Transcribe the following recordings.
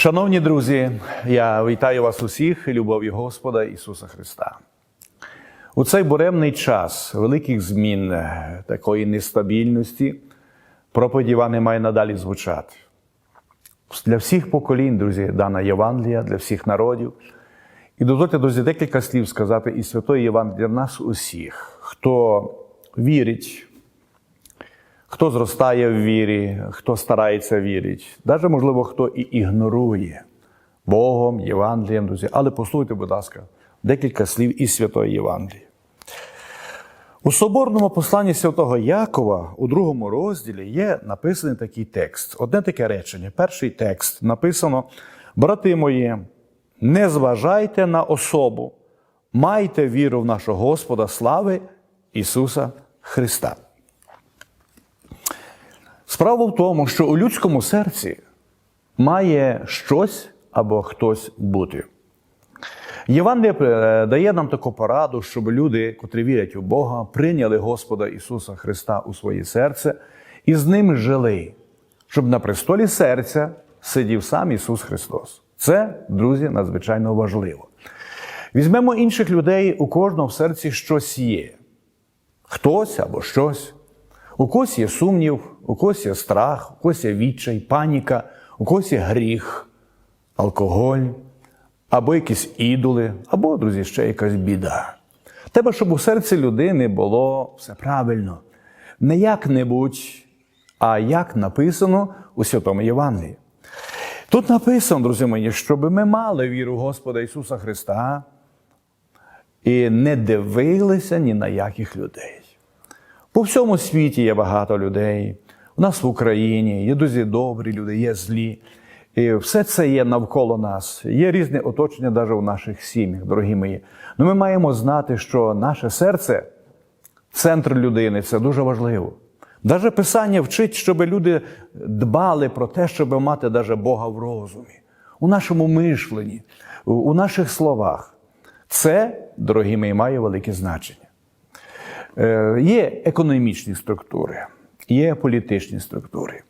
Шановні друзі, я вітаю вас усіх любов'ю Господа Ісуса Христа. У цей буремний час великих змін, е, такої нестабільності, проповідь Івана має надалі звучати. Для всіх поколінь, друзі, дана Євангелія, для всіх народів. І дозвольте, друзі, декілька слів сказати із Святої Євангелії для нас усіх, хто вірить, хто зростає в вірі, хто старається вірити, навіть, можливо, хто і ігнорує Богом, Євангелієм, друзі. Але послухайте, будь ласка, декілька слів із Святої Євангелії. У соборному посланні святого Якова у другому розділі є написаний такий текст. Одне таке речення. Перший текст написано: Брати мої, не зважайте на особу, майте віру в нашого Господа слави Ісуса Христа. Справа в тому, що у людському серці має щось або хтось бути. Євангелія е, дає нам таку пораду, щоб люди, котрі вірять у Бога, прийняли Господа Ісуса Христа у своє серце і з ним жили, щоб на престолі серця сидів сам Ісус Христос. Це, друзі, надзвичайно важливо. Візьмемо інших людей, у кожного в серці щось є. Хтось або щось. У когось є сумнів, у когось є страх, у когось є відчай, паніка, у когось є гріх, алкоголь, або якісь ідоли, або, друзі, ще якась біда. Треба, щоб у серці людини було все правильно. Не як-небудь, а як написано у Святому Євангелії. Тут написано, друзі мої, щоб ми мали віру Господа Ісуса Христа і не дивилися ні на яких людей. По всьому світі є багато людей. Нас в Україні є дуже добрі люди, є злі. І все це є навколо нас. Є різне оточення навіть у наших сім'ях, дорогі мої. Ну ми маємо знати, що наше серце центр людини це дуже важливо. Даже Писання вчить, щоб люди дбали про те, щоб мати даже Бога в розумі, у нашому мишленні, у наших словах. Це, дорогі мої, має велике значення. Е, Є економічні структури, є політичні структури.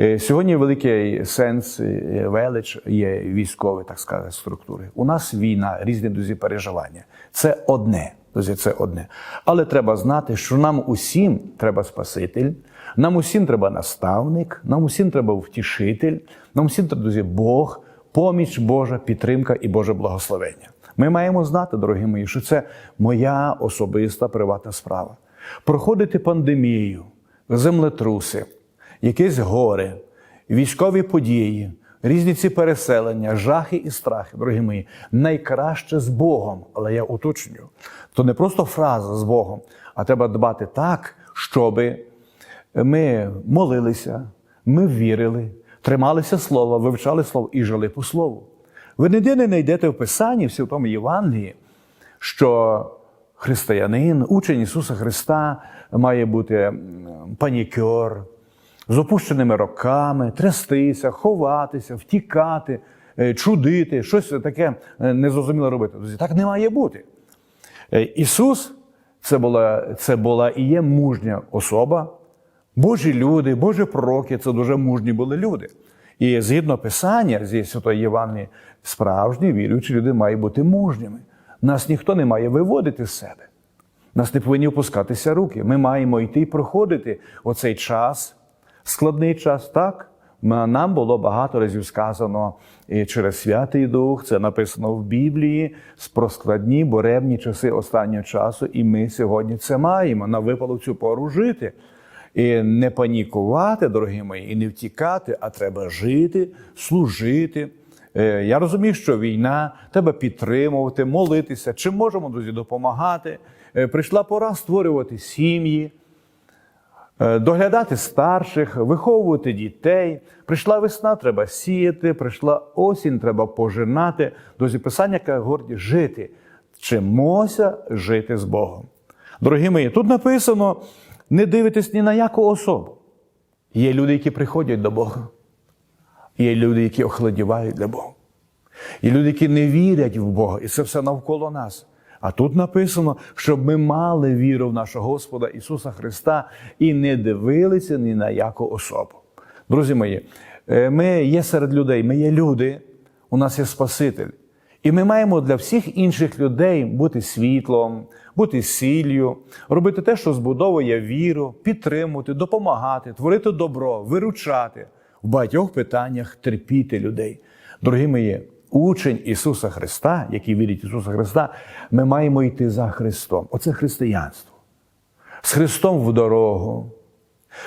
Е, Сьогодні великий сенс, е, велич є військові, так сказати, структури. У нас війна, різні друзі переживання. Це одне. Друзі, це одне. Але треба знати, що нам усім треба Спаситель, нам усім треба наставник, нам усім треба втішитель, нам усім треба, друзі, Бог, поміч Божа, підтримка і Боже благословення. Ми маємо знати, дорогі мої, що це моя особиста приватна справа. Проходити пандемію, землетруси, якесь горе, військові події, різні ці переселення, жахи і страхи, дорогі мої, найкраще з Богом, але я уточнюю, то не просто фраза з Богом, а треба дбати так, щоби ми молилися, ми вірили, трималися слова, вивчали слово і жили по слову. Ви ніде не знайдете в Писанні, в Святому Євангелії, що християнин, учень Ісуса Христа має бути панікер, з опущеними роками, трястися, ховатися, втікати, е, чудити, щось таке е, незрозуміло робити. Друзі, так не має бути. Е, Ісус це була, це була і є мужня особа. Божі люди, Божі пророки це дуже мужні були люди. І згідно Писання зі Святої Євангелії, справжні віруючі люди мають бути мужніми. Нас ніхто не має виводити з себе. Нас не повинні опускатися руки. Ми маємо йти і проходити оцей час, складний час, так? Нам було багато разів сказано і через Святий Дух, це написано в Біблії про складні буремні часи останнього часу, і ми сьогодні це маємо на випалу цю пору жити. І не панікувати, дорогі мої, і не втікати, а треба жити, служити. Е, Я розумію, що війна, треба підтримувати, молитися. Чи можемо, друзі, допомагати? Е, Прийшла пора створювати сім'ї, е, доглядати старших, виховувати дітей. Прийшла весна, треба сіяти, прийшла осінь, треба пожинати. Друзі, писання горді жити. Вчимося жити з Богом. Дорогі мої, тут написано: не дивитесь ні на яку особу. Є люди, які приходять до Бога. Є люди, які охладівають для Бога. Є люди, які не вірять в Бога, і це все навколо нас. А тут написано, щоб ми мали віру в нашого Господа Ісуса Христа і не дивилися ні на яку особу. Друзі мої, Е, Ми є серед людей, ми є люди, у нас є Спаситель. І ми маємо для всіх інших людей бути світлом, бути сіллю, робити те, що збудовує віру, підтримувати, допомагати, творити добро, виручати в багатьох питаннях терпіти людей. Дорогі мої, учень Ісуса Христа, який вірить Ісуса Христа, ми маємо йти за Христом. Оце християнство. З Христом в дорогу,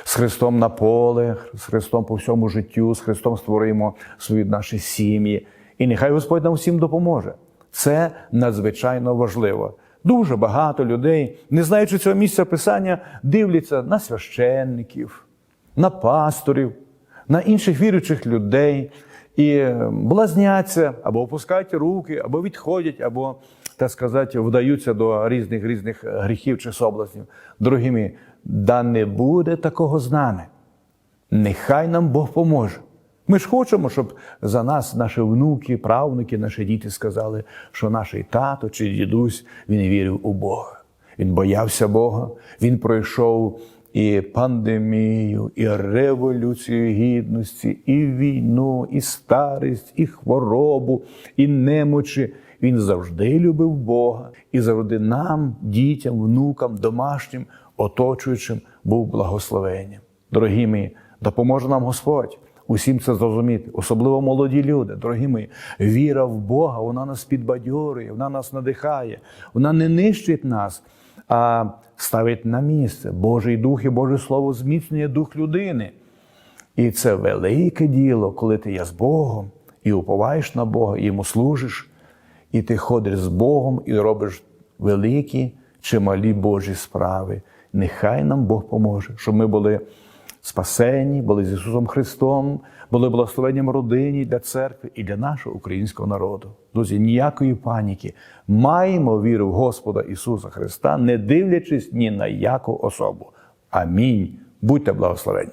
з Христом на поле, з Христом по всьому життю, з Христом створимо свої наші сім'ї. І нехай Господь нам всім допоможе. Це надзвичайно важливо. Дуже багато людей, не знаючи цього місця писання, дивляться на священників, на пасторів, на інших віруючих людей і блазняться або опускають руки, або відходять, або, так сказати, вдаються до різних різних гріхів чи соблазнів. Дорогі да не буде такого з нами. Нехай нам Бог поможе. Ми ж хочемо, щоб за нас наші внуки, правнуки, наші діти сказали, що наш тато чи дідусь він вірив у Бога. Він боявся Бога, він пройшов і пандемію, і революцію гідності, і війну, і старість, і хворобу, і немочі. Він завжди любив Бога і завжди нам, дітям, внукам, домашнім, оточуючим, був благословенням. Дорогі мої, допоможе нам Господь усім це зрозуміти, особливо молоді люди, дорогі мої. Віра в Бога, вона нас підбадьорює, вона нас надихає, вона не нищить нас, а ставить на місце. Божий дух і Боже Слово зміцнює дух людини. І це велике діло, коли ти є з Богом і уповаєш на Бога, і йому служиш, і ти ходиш з Богом і робиш великі чи малі Божі справи. Нехай нам Бог поможе, щоб ми були спасені, були з Ісусом Христом, були благословенням родині для церкви і для нашого українського народу. Друзі, ніякої паніки. Маємо віру в Господа Ісуса Христа, не дивлячись ні на яку особу. Амінь. Будьте благословені.